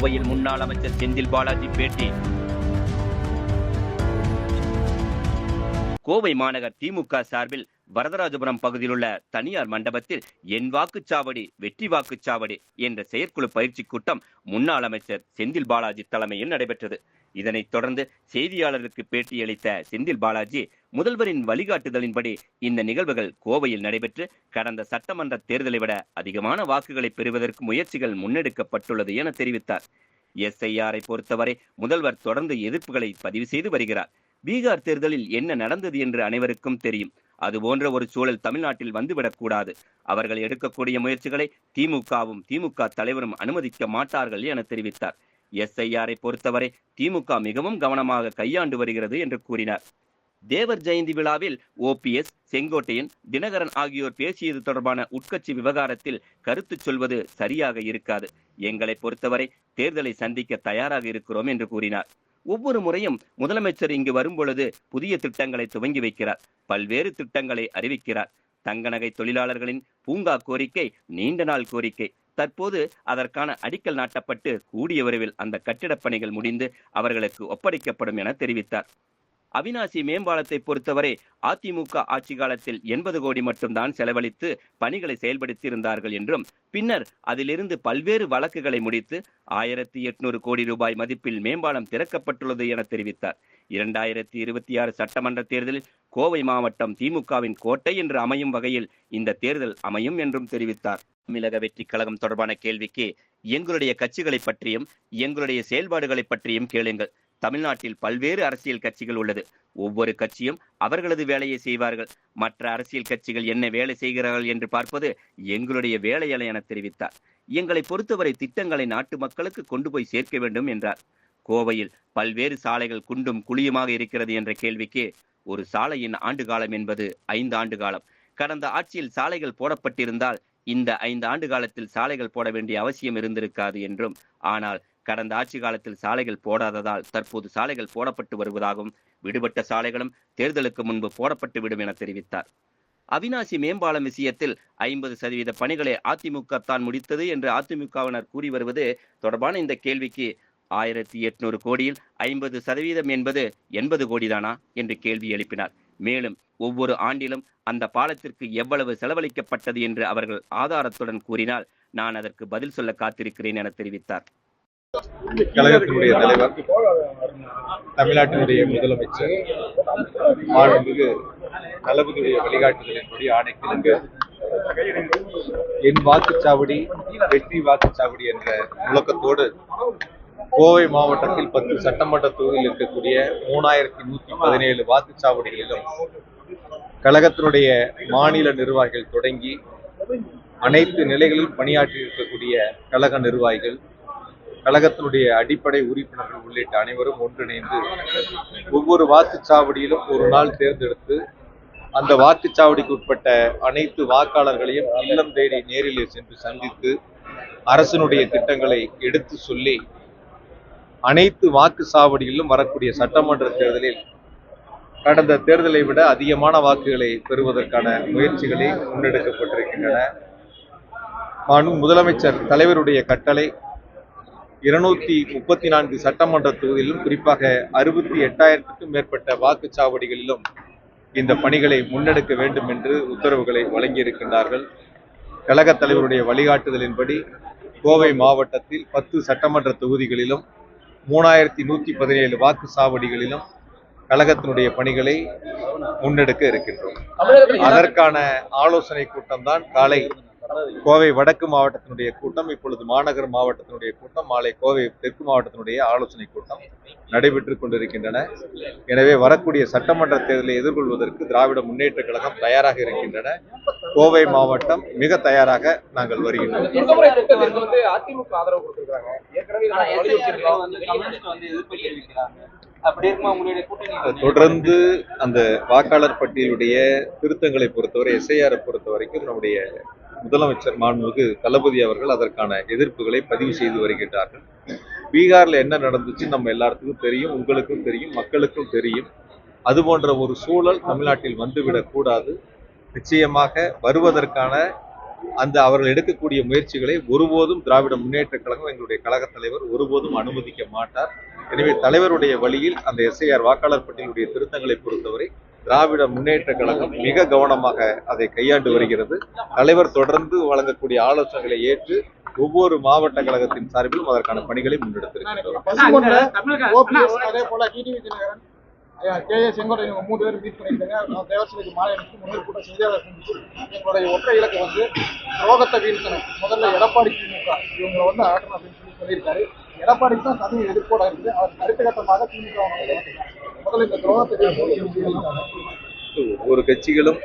கோவையில் முன்னாள் அமைச்சர் செந்தில் பாலாஜி பேட்டி. கோவை மாநகர் திமுக சார்பில் வரதராஜபுரம் பகுதியில் உள்ள தனியார் மண்டபத்தில் என் வாக்குச்சாவடி வெற்றி வாக்குச்சாவடி என்ற செயற்குழு பயிற்சி கூட்டம் முன்னாள் அமைச்சர் செந்தில் பாலாஜி தலைமையில் நடைபெற்றது. இதனைத் தொடர்ந்து செய்தியாளருக்கு பேட்டியளித்த செந்தில் பாலாஜி முதல்வரின் வழிகாட்டுதலின்படி இந்த நிகழ்வுகள் கோவையில் நடைபெற்று கடந்த சட்டமன்ற தேர்தலை விட அதிகமான வாக்குகளை பெறுவதற்கு முயற்சிகள் முன்னெடுக்கப்பட்டுள்ளது என தெரிவித்தார். எஸ்ஐஆரை பொறுத்தவரை முதல்வர் தொடர்ந்து எதிர்ப்புகளை பதிவு செய்து வருகிறார். பீகார் தேர்தலில் என்ன நடந்தது என்று அனைவருக்கும் தெரியும். அது போன்ற ஒரு சூழல் தமிழ்நாட்டில் வந்துவிடக்கூடாது அவர்கள் எடுக்கக்கூடிய முயற்சிகளை திமுகவும் திமுக தலைவரும் அனுமதிக்க மாட்டார்கள் என தெரிவித்தார். எஸ்ஐஆரை பொறுத்தவரை திமுக மிகவும் கவனமாக கையாண்டு வருகிறது என்று கூறினார். தேவர் ஜெயந்தி விழாவில் ஓபிஎஸ் செங்கோட்டையன் தினகரன் ஆகியோர் பேசியது தொடர்பான உட்கட்சி விவகாரத்தில் கருத்து சொல்வது சரியாக இருக்காது. எங்களை பொறுத்தவரை தேர்தலை சந்திக்க தயாராக இருக்கிறோம் என்று கூறினார். ஒவ்வொரு முறையும் முதலமைச்சர் இங்கு வரும்பொழுது புதிய திட்டங்களை துவங்கி வைக்கிறார். பல்வேறு திட்டங்களை அறிவிக்கிறார். தங்க நகை தொழிலாளர்களின் பூங்கா கோரிக்கை நீண்ட நாள் கோரிக்கை தற்போது அதற்கான அடிக்கல் நாட்டப்பட்டு கூடிய விரைவில் அந்த கட்டிடப் பணிகள் முடிந்து அவர்களுக்கு ஒப்படைக்கப்படும் என தெரிவித்தார். அவினாசி மேம்பாலத்தை பொறுத்தவரை அதிமுக ஆட்சி காலத்தில் எண்பது கோடி மட்டும்தான் செலவழித்து பணிகளை செயல்படுத்தி இருந்தார்கள் என்றும் பின்னர் அதிலிருந்து பல்வேறு வழக்குகளை முடித்து ஆயிரத்தி எட்நூறு கோடி ரூபாய் மதிப்பில் மேம்பாலம் திறக்கப்பட்டுள்ளது என தெரிவித்தார். இரண்டாயிரத்தி இருபத்தி ஆறு சட்டமன்ற தேர்தலில் கோவை மாவட்டம் திமுகவின் கோட்டை என்று அமையும் வகையில் இந்த தேர்தல் அமையும் என்றும் தெரிவித்தார். தமிழக வெற்றி கழகம் தொடர்பான கேள்விக்கு எங்களுடைய கட்சிகளை பற்றியும் எங்களுடைய செயல்பாடுகளை பற்றியும் கேளுங்கள். தமிழ்நாட்டில் பல்வேறு அரசியல் கட்சிகள் உள்ளது. ஒவ்வொரு கட்சியும் அவர்களது வேலையை செய்வார்கள். மற்ற அரசியல் கட்சிகள் என்ன வேலை செய்கிறார்கள் என்று பார்ப்பது எங்களுடைய வேலையல்ல என தெரிவித்தார். எங்களை பொறுத்தவரை திட்டங்களை நாட்டு மக்களுக்கு கொண்டு போய் சேர்க்க வேண்டும் என்றார். கோவையில் பல்வேறு சாலைகள் குண்டும் குழியுமாக இருக்கிறது என்ற கேள்விக்கு ஒரு சாலையின் ஆண்டு காலம் என்பது ஐந்து ஆண்டு காலம். கடந்த ஆட்சியில் சாலைகள் போடப்பட்டிருந்தால் இந்த ஐந்து ஆண்டு காலத்தில் சாலைகள் போட வேண்டிய அவசியம் இருந்திருக்காது என்றும் ஆனால் கடந்த ஆட்சி காலத்தில் சாலைகள் போடாததால் தற்போது சாலைகள் போடப்பட்டு வருவதாகவும் விடுபட்ட சாலைகளும் தேர்தலுக்கு முன்பு போடப்பட்டு விடும் என தெரிவித்தார். அவினாசி மேம்பாலம் விஷயத்தில் ஐம்பது சதவீத பணிகளை அதிமுக தான் முடித்தது என்று அதிமுகவினர் கூறி வருவது தொடர்பான இந்த கேள்விக்கு ஆயிரத்தி எட்நூறு கோடியில் ஐம்பது சதவீதம் என்பது எண்பது கோடிதானா? என்று கேள்வி எழுப்பினார். மேலும் ஒவ்வொரு ஆண்டிலும் அந்த பாலத்திற்கு எவ்வளவு செலவழிக்கப்பட்டது என்று அவர்கள் ஆதாரத்துடன் கூறினால் நான் அதற்கு பதில் சொல்ல காத்திருக்கிறேன் என தெரிவித்தார். கழகத்தினுடைய தலைவர் தமிழ்நாட்டினுடைய முதலமைச்சர் மாண்புமிகு தளபதியுடைய வழிகாட்டுதலின்படி ஆணைக்கிழங்கு என் வாக்குச்சாவடி வெற்றி வாக்குச்சாவடி என்ற முழக்கத்தோடு கோவை மாவட்டத்தில் பத்து சட்டமன்ற தொகுதியில் இருக்கக்கூடிய மூணாயிரத்தி நூத்தி பதினேழு வாக்குச்சாவடிகளிலும் கழகத்தினுடைய மாநில நிர்வாகிகள் தொடங்கி அனைத்து நிலைகளில் பணியாற்றி இருக்கக்கூடிய கழக நிர்வாகிகள் கழகத்தினுடைய அடிப்படை உறுப்பினர்கள் உள்ளிட்ட அனைவரும் ஒன்றிணைந்து ஒவ்வொரு வாக்குச்சாவடியிலும் ஒரு நாள் தேர்ந்தெடுத்து அந்த வாக்குச்சாவடிக்கு உட்பட்ட அனைத்து வாக்காளர்களையும் இல்லம் தேடி நேரிலே சென்று சந்தித்து அரசினுடைய திட்டங்களை எடுத்து சொல்லி அனைத்து வாக்கு சாவடியிலும் வரக்கூடிய சட்டமன்ற தேர்தலில் கடந்த தேர்தலை விட அதிகமான வாக்குகளை பெறுவதற்கான முயற்சிகளை முன்னெடுக்கப்பட்டிருக்கின்றன. மாண்பு முதலமைச்சர் தலைவருடைய கட்டளை இருநூத்தி முப்பத்தி நான்கு சட்டமன்ற தொகுதியிலும் குறிப்பாக அறுபத்தி எட்டாயிரத்துக்கும் மேற்பட்ட வாக்குச்சாவடிகளிலும் இந்த பணிகளை முன்னெடுக்க வேண்டும் என்று உத்தரவுகளை வழங்கியிருக்கின்றார்கள். கழகத் தலைவருடைய வழிகாட்டுதலின்படி கோவை மாவட்டத்தில் பத்து சட்டமன்ற தொகுதிகளிலும் மூணாயிரத்தி நூத்தி பதினேழு வாக்குச்சாவடிகளிலும் கழகத்தினுடைய பணிகளை முன்னெடுக்க இருக்கின்றோம். அதற்கான ஆலோசனை கூட்டம் தான் காலை கோவை வடக்கு மாவட்டத்தினுடைய கூட்டம் இப்பொழுது மாநகர் மாவட்டத்தினுடைய கூட்டம் மாலை கோவை தெற்கு மாவட்டத்தினுடைய ஆலோசனை கூட்டம் நடைபெற்றுக் கொண்டிருக்கின்றன. எனவே வரக்கூடிய சட்டமன்ற தேர்தலை எதிர்கொள்வதற்கு திராவிட முன்னேற்ற கழகம் தயாராக இருக்கின்றன. கோவை மாவட்டம் மிக தயாராக நாங்கள் வருகின்றோம். தொடர்ந்து அந்த வாக்காளர் பட்டியலுடைய திருத்தங்களை பொறுத்தவரை எஸ்ஐஆரை பொறுத்த வரைக்கும் நம்முடைய முதலமைச்சர் மாண்புமிகு தளபதி அவர்கள் அதற்கான எதிர்ப்புகளை பதிவு செய்து வருகின்றார்கள். பீகார்ல என்ன நடந்துச்சு நம்ம எல்லாத்துக்கும் தெரியும் உங்களுக்கும் தெரியும் மக்களுக்கும் தெரியும். அது போன்ற ஒரு சூழல் தமிழ்நாட்டில் வந்துவிடக்கூடாது நிச்சயமாக வருவதற்கான அந்த அவர்கள் எடுக்கக்கூடிய முயற்சிகளை ஒருபோதும் திராவிட முன்னேற்ற கழகம் எங்களுடைய கழக தலைவர் ஒருபோதும் அனுமதிக்க மாட்டார். எனவே தலைவருடைய வழியில் அந்த எஸ்ஐஆர் வாக்காளர் பட்டியலுடைய திருத்தங்களை பொறுத்தவரை திராவிட முன்னேற்ற கழகம் மிக கவனமாக அதை கையாண்டு வருகிறது. தலைவர் தொடர்ந்து வழங்கக்கூடிய ஆலோசனைகளை ஏற்று ஒவ்வொரு மாவட்ட கழகத்தின் சார்பிலும் அதற்கான பணிகளை கே ஏ செங்கோட்டை இவங்க மூணு பேர் மீட் பண்ணியிருக்காங்க. நான் தேவசிலைக்கு மாலை அனுப்பி முன்னூறு கூட்டம் செய்தியாளர் சந்திச்சு எங்களுடைய ஒற்றை இலக்கு வந்து துரோகத்தை வீழ்த்தணும். முதல்ல எடப்பாடி திமுக இவங்களை வந்து ஆட்டணும் அப்படின்னு சொல்லி சொல்லியிருக்காரு. எடப்பாடிக்கு தான் தனி எதிர்ப்போட இருக்குது அவர் அடுத்த கட்டமாக திமுக அவங்க ஒவ்வொரு கட்சிகளும்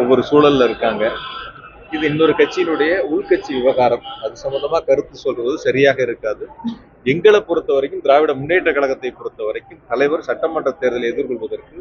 ஒவ்வொரு சூழல்ல இருக்காங்க. இது இன்னொரு கட்சியினுடைய உள்கட்சி விவகாரம். அது சம்பந்தமா கருத்து சொல்றது சரியாக இருக்காது. எங்களை பொறுத்த வரைக்கும் திராவிட முன்னேற்ற கழகத்தை பொறுத்த வரைக்கும் தலைவர் சட்டமன்ற தேர்தலை எதிர்கொள்வதற்கு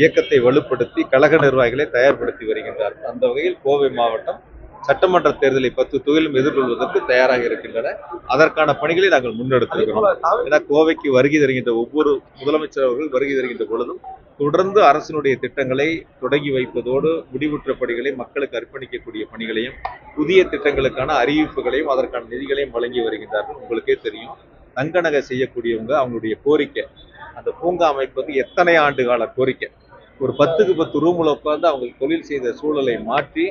இயக்கத்தை வலுப்படுத்தி கழக நிர்வாகிகளை தயார்படுத்தி வருகின்றார். அந்த வகையில் கோவை மாவட்டம் சட்டமன்ற தேர்தலை பத்து தொகுதியிலும் எதிர்கொள்வதற்கு தயாராக இருக்கின்றன. அதற்கான பணிகளை நாங்கள் முன்னெடுத்திருக்கிறோம் ஏன்னா கோவைக்கு வருகை தருகின்ற ஒவ்வொரு முதலமைச்சர் அவர்கள் வருகை தருகின்ற பொழுதும் தொடர்ந்து அரசினுடைய திட்டங்களை தொடங்கி வைப்பதோடு முடிவுற்ற பணிகளை மக்களுக்கு அர்ப்பணிக்கக்கூடிய பணிகளையும் புதிய திட்டங்களுக்கான அறிவிப்புகளையும் அதற்கான நிதிகளையும் வழங்கி வருகின்றார்கள். உங்களுக்கே தெரியும். தங்க நகை செய்யக்கூடியவங்க அவங்களுடைய கோரிக்கை. அந்த பூங்கா அமைப்பது எத்தனை ஆண்டு கால கோரிக்கை? ஒரு பத்துக்கு பத்து ரூம்ல உட்கார்ந்து அவங்க தொழில் செய்த சூழலை மாற்றி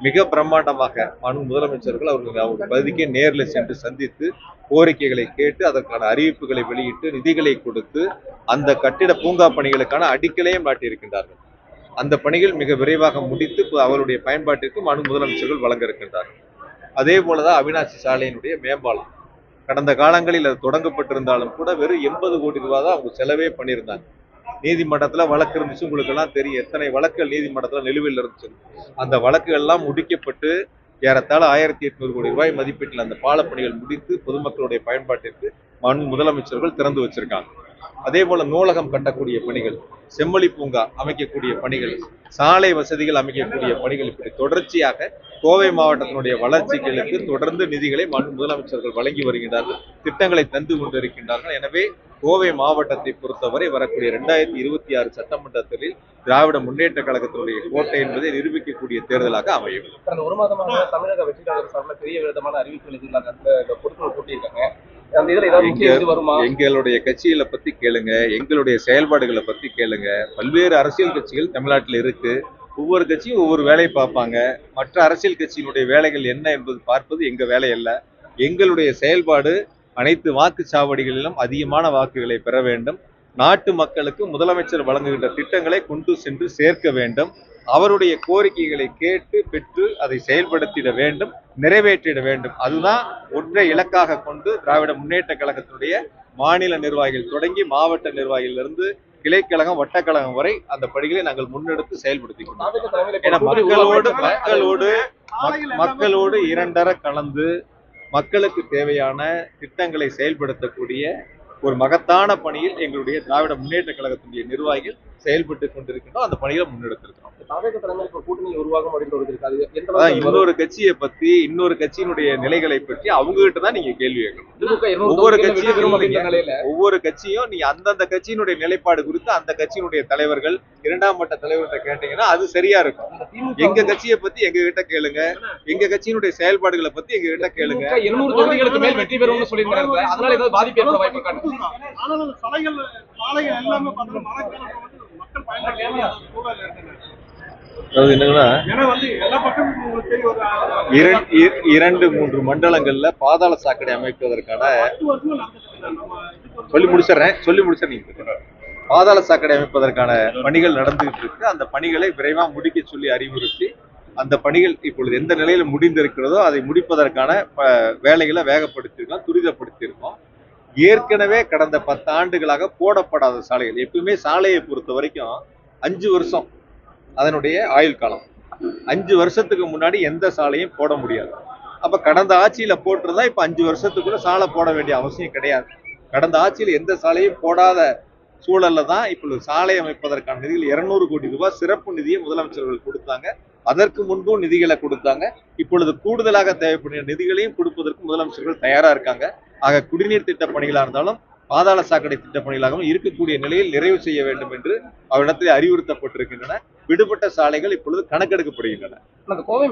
மிக பிரம்மாண்டமாக மனு முதலமைச்சர்கள் அவர்கள் அவங்க பகுதிக்கே நேரில் சென்று சந்தித்து கோரிக்கைகளை கேட்டு அதற்கான அறிவிப்புகளை வெளியிட்டு நிதிகளை கொடுத்து அந்த கட்டிட பூங்கா பணிகளுக்கான அடிக்கலையும் நாட்டியிருக்கின்றார்கள். அந்த பணிகள் மிக விரைவாக முடித்து அவருடைய பயன்பாட்டிற்கு மனு முதலமைச்சர்கள் வழங்க இருக்கின்றார்கள் அதே போலதான் அவினாசி சாலையினுடைய மேம்பாலம். கடந்த காலங்களில் அது தொடங்கப்பட்டிருந்தாலும் கூட வெறும் எண்பது கோடி ரூபாய் தான் அவங்க செலவே பண்ணியிருந்தாங்க. நீதிமன்றத்துல வழக்கு இருந்துச்சு. உங்களுக்கு எல்லாம் தெரியும். எத்தனை வழக்குகள் நீதிமன்றத்துல நிலுவையில் இருந்துச்சு. அந்த வழக்குகள் எல்லாம் முடிக்கப்பட்டு ஏறத்தாழ ஆயிரத்தி எட்நூறு கோடி ரூபாய் மதிப்பீட்டில் அந்த பாலப்பணிகள் முடித்து பொதுமக்களுடைய பயன்பாட்டிற்கு மண் முதலமைச்சர்கள் திறந்து வச்சிருக்காங்க. அதே போல நூலகம் கட்டக்கூடிய பணிகள் செம்மொழி பூங்கா அமைக்கக்கூடிய பணிகள் சாலை வசதிகள் அமைக்கக்கூடிய பணிகள் இப்படி தொடர்ச்சியாக கோவை மாவட்டத்தினுடைய வளர்ச்சிகளுக்கு தொடர்ந்து நிதிகளை முதலமைச்சர்கள் வழங்கி வருகின்றார்கள் திட்டங்களை தந்து கொண்டிருக்கின்றார்கள். எனவே கோவை மாவட்டத்தை பொறுத்தவரை வரக்கூடிய இரண்டாயிரத்தி இருபத்தி ஆறு சட்டமன்ற தேர்தலில் திராவிட முன்னேற்ற கழகத்தினுடைய கோட்டை என்பதை நிரூபிக்கக்கூடிய தேர்தலாக அமையும். ஒரு மாதமாக தமிழக வெற்றி கழகம் சார்பில் பெரிய விதமான அறிவிப்புகள் பொருட்கள் கூட்டியிருக்காங்க. எங்களுடைய கட்சிகளை பத்தி கேளுங்க எங்களுடைய செயல்பாடுகளை பத்தி கேளுங்க. பல்வேறு அரசியல் கட்சிகள் தமிழ்நாட்டில் இருக்கு. ஒவ்வொரு கட்சியும் ஒவ்வொரு வேலையை பார்ப்பாங்க. மற்ற அரசியல் கட்சியினுடைய வேலைகள் என்ன என்பது பார்ப்பது எங்கள் வேலை அல்ல. எங்களுடைய செயல்பாடு அனைத்து வாக்குச்சாவடிகளிலும் அதிகமான வாக்குகளை பெற வேண்டும். நாட்டு மக்களுக்கு முதலமைச்சர் வழங்குகின்ற திட்டங்களை கொண்டு சென்று சேர்க்க வேண்டும். அவருடைய கோரிக்கைகளை கேட்டு பெற்று அதை செயல்படுத்திட வேண்டும் நிறைவேற்றிட வேண்டும். அதுதான் ஒன்றை இலக்காக கொண்டு திராவிட முன்னேற்ற கழகத்தினுடைய மாநில நிர்வாகிகள் தொடங்கி மாவட்ட நிர்வாகிகளிலிருந்து கிளைக்கழகம் வட்டக்கழகம் வரை அந்த பணிகளை நாங்கள் முன்னெடுத்து செயல்படுத்தி ஏன்னா மக்களோடு மக்களோடு மக்- மக்களோடு இரண்டர கலந்து மக்களுக்கு தேவையான திட்டங்களை செயல்படுத்தக்கூடிய ஒரு மகத்தான பணியில் எங்களுடைய திராவிட முன்னேற்ற கழகத்தினுடைய நிர்வாகிகள் செயல்பட்டு கொண்டிருக்கின்றோம் அந்த பணிகளை முன்னெடுத்திருக்கிறோம்? இன்னொரு கட்சியை பத்தி இன்னொரு கட்சியினுடைய நிலைகளை பற்றி அவங்க கிட்ட தான் நீங்க கேள்வி கேட்கணும். ஒவ்வொரு கட்சியும் பெறும் ஒவ்வொரு கட்சியும் நீங்க அந்தந்த கட்சியினுடைய நிலைப்பாடு குறித்து அந்த கட்சியினுடைய தலைவர்கள் இரண்டாம் மட்ட தலைவர்கிட்ட கேட்டீங்கன்னா அது சரியா இருக்கும். எங்க கட்சியை பத்தி எங்க கிட்ட கேளுங்க. எங்க கட்சியினுடைய செயல்பாடுகளை பத்தி எங்க கிட்ட கேளுங்க இருநூறு தொகுதிகளுக்கு மேல் வெற்றி பெறும்னு சொல்லியிருக்காங்க. அதனால ஏதாவது பாதிப்பு ஏற்பட வாய்ப்பு இருக்காங்க அதாவது என்னன்னா இரண்டு மூன்று மண்டலங்கள்ல பாதாள சாக்கடை அமைப்பதற்கான சொல்லி முடிச்சிடுறேன். சொல்லி முடிச்ச நீங்க பாதாள சாக்கடை அமைப்பதற்கான பணிகள் நடந்துகிட்டு இருக்கு. அந்த பணிகளை விரைவா முடிக்க சொல்லி அறிவுறுத்தி அந்த பணிகள் இப்பொழுது எந்த நிலையில முடிந்திருக்கிறதோ அதை முடிப்பதற்கான வேலைகளை வேகப்படுத்தியிருக்கோம் துரிதப்படுத்தியிருக்கோம். ஏற்கனவே கடந்த பத்து ஆண்டுகளாக போடப்படாத சாலைகள். எப்பவுமே சாலையை பொறுத்த வரைக்கும் அஞ்சு வருஷம் அதனுடைய ஆயுள் காலம். அஞ்சு வருஷத்துக்கு முன்னாடி எந்த சாலையும் போட முடியாது. அப்போ கடந்த ஆட்சியில் போட்டிருந்தா இப்போ அஞ்சு வருஷத்துக்குள்ள சாலை போட வேண்டிய அவசியம் கிடையாது. கடந்த ஆட்சியில் எந்த சாலையும் போடாத சூழல்ல தான் இப்பொழுது சாலை அமைப்பதற்கான நிதிகள் இருநூறு கோடி ரூபாய் சிறப்பு நிதியை முதலமைச்சர்கள் கொடுத்தாங்க. அதற்கு முன்பும் நிதிகளை கொடுத்தாங்க. இப்பொழுது கூடுதலாக தேவைப்படுகிற நிதிகளையும் கொடுப்பதற்கு முதலமைச்சர்கள் தயாரா இருக்காங்க. ஆக குடிநீர் திட்ட பணிகளா இருந்தாலும் பாதாள சாக்கடை திட்ட பணிகளாகவும் இருக்கக்கூடிய நிலையில் நிறைவு செய்ய வேண்டும் என்று அவரிடத்தில் அறிவுறுத்தப்பட்டிருக்கின்றன. விடுபட்ட சாலைகள் இப்பொழுது கணக்கெடுக்கப்படுகின்றன.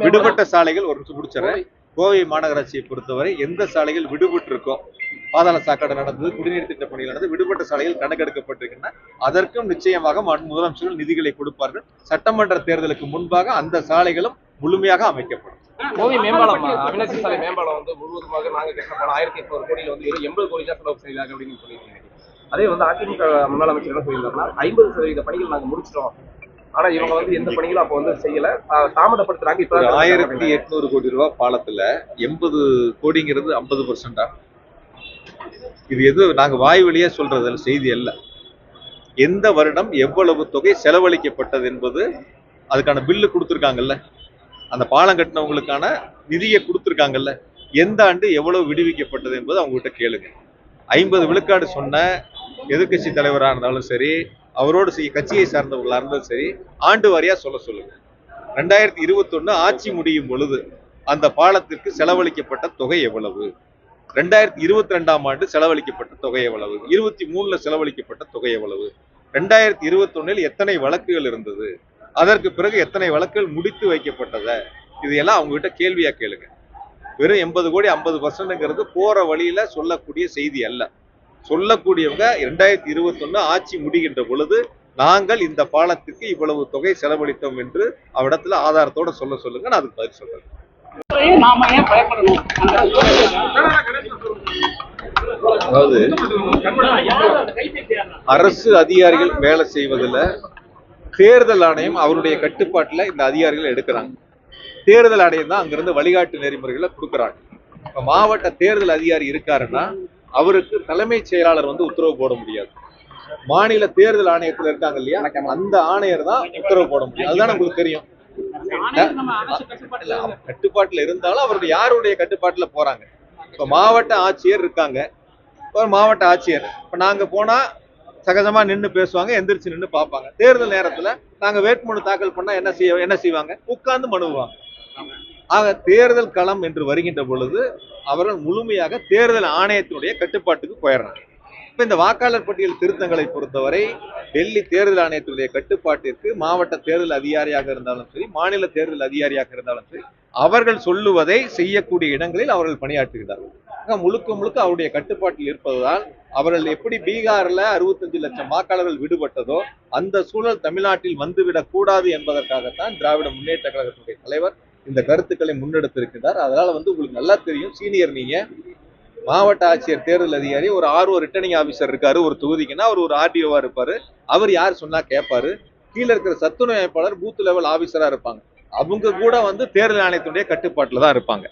விடுபட்ட சாலைகள் ஒரு நிமிஷம் முடிச்சிடறேன். கோவை மாநகராட்சியை பொறுத்தவரை எந்த சாலைகள் விடுபட்டு இருக்கோ பாதாள சாக்கடை நடந்தது குடிநீர் திட்ட பணிகள் நடந்தது விடுபட்ட சாலைகள் கணக்கெடுக்கப்பட்டிருக்கின்றன. அதற்கும் நிச்சயமாக முதலமைச்சர்கள் நிதிகளை கொடுப்பார்கள். சட்டமன்ற தேர்தலுக்கு முன்பாக அந்த சாலைகளும் முழுமையாக அமைக்கப்படும். கோவை மேம்பாலம் அவினாசி சாலை மேம்பாலம் வந்து முழுவதுமாக நாங்க கட்ட போன ஆயிரத்தி எட்நூறு கோடியில வந்து வெறும் எண்பது கோடி தான் செலவு செய்தாங்க அப்படின்னு சொல்லியிருக்கீங்க. அதே வந்து அதிமுக முன்னாள் அமைச்சர் என்ன சொல்லியிருந்தாருன்னா ஐம்பது சதவீத பணிகள் நாங்க முடிச்சிட்டோம். ஆனா இவங்க வந்து எந்த பணிகளும் அப்போ வந்து செய்யல. தாமதப்படுத்துறாங்க இப்ப ஆயிரத்தி எட்நூறு கோடி ரூபாய் பாலத்துல எண்பது கோடிங்கிறது ஐம்பது பர்சன்டா இது எது நாங்க வாய் வழியா சொல்றது செய்தி அல்ல. எந்த வருடம் எவ்வளவு தொகை செலவழிக்கப்பட்டது என்பது அதுக்கான பில்லு கொடுத்துருக்காங்கல்ல. அந்த பாலம் கட்டினவங்களுக்கான நிதியை கொடுத்துருக்காங்கல்ல. எந்த ஆண்டு எவ்வளவு விடுவிக்கப்பட்டது என்பது அவங்ககிட்ட கேளுங்க. ஐம்பது விழுக்காடு சொன்ன எதிர்கட்சி தலைவராக இருந்தாலும் சரி அவரோடு செய்ய கட்சியை சார்ந்தவர்களாக இருந்தாலும் சரி ஆண்டு வாரியா சொல்ல சொல்லுங்க. ரெண்டாயிரத்தி இருபத்தொன்னு ஆட்சி முடியும் பொழுது அந்த பாலத்திற்கு செலவழிக்கப்பட்ட தொகை எவ்வளவு? ரெண்டாயிரத்தி இருபத்தி ரெண்டாம் ஆண்டு செலவழிக்கப்பட்ட தொகை எவ்வளவு? இருபத்தி மூணுல செலவழிக்கப்பட்ட தொகை எவ்வளவு? ரெண்டாயிரத்தி இருபத்தொன்னில் எத்தனை வழக்குகள் இருந்தது? அதற்கு பிறகு எத்தனை வழக்குகள் முடித்து வைக்கப்பட்டத? இதையெல்லாம் அவங்ககிட்ட அவங்க கிட்ட கேள்வியா கேளுங்க. வெறும் எண்பது கோடி ஐம்பது பர்சன்ட்ங்கிறது போற வழியில சொல்லக்கூடிய செய்தி அல்ல. சொல்லக்கூடியவங்க ரெண்டாயிரத்தி இருபத்தொன்னு ஆட்சி முடிகின்ற பொழுது நாங்கள் இந்த பாலத்திற்கு இவ்வளவு தொகை செலவழித்தோம் என்று அவ்விடத்துல ஆதாரத்தோட சொல்ல சொல்லுங்க நான் அதுக்கு பதில் சொல்றேன். நாம ஏன் பயப்படணும்? அதாவது அரசு அதிகாரிகள் வேலை செய்வதில் தேர்தல் ஆணையம் அவருடைய கட்டுப்பாட்டுல இந்த அதிகாரிகள் எடுக்கிறாங்க. தேர்தல் ஆணையம் தான் அங்கிருந்து வழிகாட்டு நெறிமுறைகளை கொடுக்குறாங்க. இப்ப மாவட்ட தேர்தல் அதிகாரி இருக்காருன்னா அவருக்கு தலைமைச் செயலாளர் வந்து உத்தரவு போட முடியாது. மாநில தேர்தல் ஆணையத்தில் இருக்காங்க இல்லையா அந்த ஆணையர் தான் உத்தரவு போட முடியும். அதுதான் உங்களுக்கு தெரியும். கட்டுப்பாட்டுல இருந்தாலும் அவருடைய யாருடைய கட்டுப்பாட்டுல போறாங்க? இப்ப மாவட்ட ஆட்சியர் இருக்காங்க. ஒரு மாவட்ட ஆட்சியர். இப்ப நாங்க போனா சகஜமா நின்னு பேசுவாங்க எந்திரிச்சு நின்னு பார்ப்பாங்க. தேர்தல் நேரத்துல நாங்க வேட்புமனு தாக்கல் பண்ணா என்ன செய்ய என்ன செய்வாங்க? உட்கார்ந்து மனுவாங்க ஆக தேர்தல் களம் என்று வருகின்ற பொழுது அவர்கள் முழுமையாக தேர்தல் ஆணையத்தினுடைய கட்டுப்பாட்டுக்கு போயிடுறாங்க இப்ப இந்த வாக்காளர் பட்டியல் திருத்தங்களை பொறுத்தவரை டெல்லி தேர்தல் ஆணையத்தினுடைய கட்டுப்பாட்டிற்கு மாவட்ட தேர்தல் அதிகாரியாக இருந்தாலும் சரி மாநில தேர்தல் அதிகாரியாக இருந்தாலும் சரி அவர்கள் சொல்லுவதை செய்யக்கூடிய இடங்களில் அவர்கள் பணியாற்றுகிறார்கள். முழுக்க முழுக்க அவருடைய கட்டுப்பாட்டில் இருப்பதால் அவர்கள் எப்படி பீகார்ல அறுபத்தஞ்சு லட்சம் வாக்காளர்கள் விடுபட்டதோ அந்த சூழல் தமிழ்நாட்டில் வந்துவிடக் கூடாது என்பதற்காகத்தான் திராவிட முன்னேற்ற கழகத்துடைய தலைவர் இந்த கருத்துக்களை முன்னெடுத்திருக்கிறார் அதனால வந்து உங்களுக்கு நல்லா தெரியும் சீனியர் நீங்க. மாவட்ட ஆட்சியர் தேர்தல் அதிகாரி ஒரு ஆர்ஓ ரிட்டர்னிங் ஆஃபீஸர் இருக்காரு ஒரு தொகுதிக்குன்னா அவர் ஒரு ஆர்டிஓவா இருப்பாரு. அவர் யார் சொன்னா கேட்பாரு கீழே இருக்கிற சத்துணவு அமைப்பாளர் பூத் லெவல் ஆபீசரா இருப்பாங்க. அவங்க கூட வந்து தேர்தல் ஆணையத்தினுடைய கட்டுப்பாட்டில் தான் இருப்பாங்க.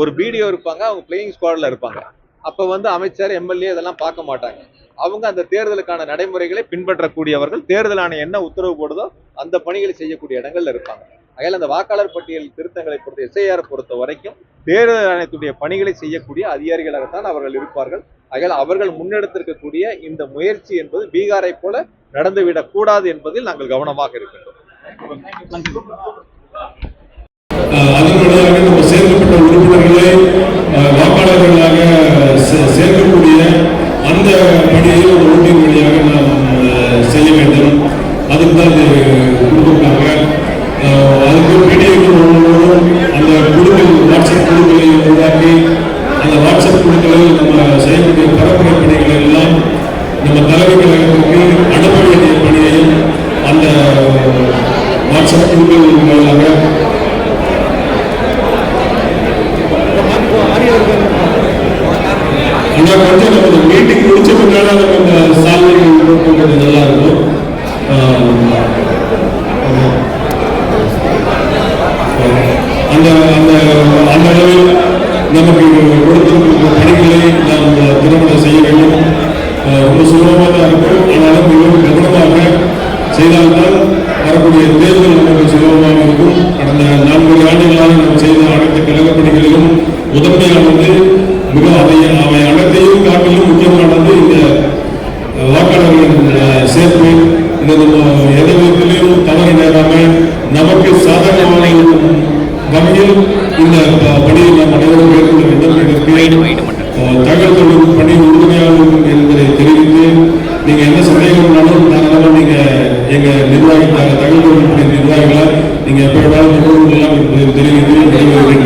ஒரு பிடிஓ இருப்பாங்க அவங்க பிளேயிங் ஸ்குவாட்ல இருப்பாங்க. அப்ப வந்து அமைச்சர் எம்எல்ஏ இதெல்லாம் பார்க்க மாட்டாங்க. அவங்க அந்த தேர்தலுக்கான நடைமுறைகளை பின்பற்றக்கூடியவர்கள் தேர்தல் ஆணையம் என்ன உத்தரவு போடுதோ அந்த பணிகளை செய்யக்கூடிய இடங்கள்ல இருப்பாங்க. அகையால் அந்த வாக்காளர் பட்டியல் திருத்தங்களை பொறுத்த எஸ்ஐஆர் பொறுத்த வரைக்கும் தேர்தல் ஆணையத்துடைய பணிகளை செய்யக்கூடிய அதிகாரிகளாகத்தான் அவர்கள் இருப்பார்கள். அகையால் அவர்கள் முன்னெடுத்திருக்கக்கூடிய இந்த முயற்சி என்பது பீகாரை போல நடந்துவிடக்கூடாது என்பதில் நாங்கள் கவனமாக இருக்கின்றோம். சேர்க்கப்பட்ட உறுப்பினர்களை வாக்காளர்களாக சேர்க்கக்கூடிய அந்த பணியை ஒரு ஓட்டின் வழியாக நாம் செய்ய வேண்டும். அதுக்கு தான் கொடுத்துருக்காங்க அதுக்கு பிடிஎஃப் ஒவ்வொருவரும் அந்த குழுக்கள் வாட்ஸ்அப் குழுக்களை உருவாக்கி அந்த வாட்ஸ்அப் தகவல் தொடர்பு பணி உறுதுணையாளர்கள் என்பதை தெரிவித்து நீங்கள் என்ன சந்தேகம்னாலும் நாங்களும் நீங்க எங்க நிர்வாகி தகவல் தொழில் பணி நிர்வாகிகளாக நீங்கள் எப்போ வேணாலும் தெரிவித்து